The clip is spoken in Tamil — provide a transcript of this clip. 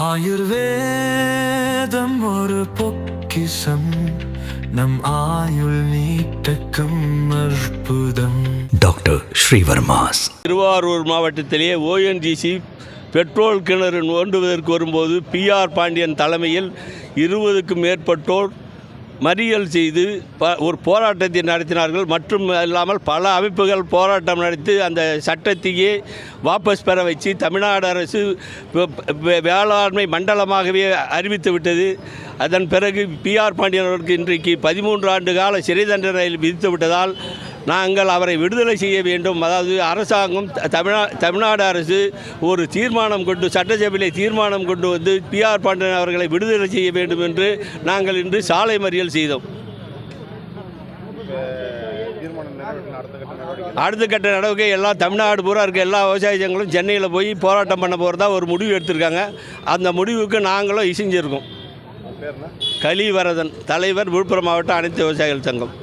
ஆயுர்வேதம் ஒரு பொக்கிசம் நம் ஆயுள் நீட்டக்கும் அற்புதம். டாக்டர் ஸ்ரீவர்மாஸ். திருவாரூர் மாவட்டத்திலே ஓஎன்ஜிசி பெட்ரோல் கிணறு நோண்டுவதற்கு வரும்போது பிஆர் பாண்டியன் தலைமையில் இருபதுக்கும் மேற்பட்டோர் மறியல் செய்து ப ஒரு போராட்டத்தை நடத்தினார்கள். மற்றும் இல்லாமல் பல அமைப்புகள் போராட்டம் நடத்தி அந்த சட்டத்தையே வாபஸ் பெற வச்சு தமிழ்நாடு அரசு வேளாண்மை மண்டலமாகவே அறிவித்து விட்டது. அதன் பிறகு பிஆர் பாண்டியன் அவர்களுக்கு இன்றைக்கு பதிமூன்று ஆண்டு கால சிறை தண்டனை விதித்து விட்டதால் நாங்கள் அவரை விடுதலை செய்ய வேண்டும். அதாவது அரசாங்கம் தமிழ்நா தமிழ்நாடு அரசு ஒரு தீர்மானம் கொண்டு சட்டசபையிலே தீர்மானம் கொண்டு வந்து பிஆர் பாண்டியன் அவர்களை விடுதலை செய்ய வேண்டும் என்று நாங்கள் இன்று சாலை மறியல் செய்தோம். அடுத்த கட்ட நடவடிக்கை எல்லாம் தமிழ்நாடு பூரா இருக்க எல்லா விவசாய சங்கங்களும் சென்னையில் போய் போராட்டம் பண்ண போகிறதா ஒரு முடிவு எடுத்திருக்காங்க. அந்த முடிவுக்கு நாங்களும் இசைஞ்சிருக்கோம். கலிவரதன் தலைவர் விழுப்புரம் மாவட்ட அனைத்து விவசாயிகள் சங்கம்.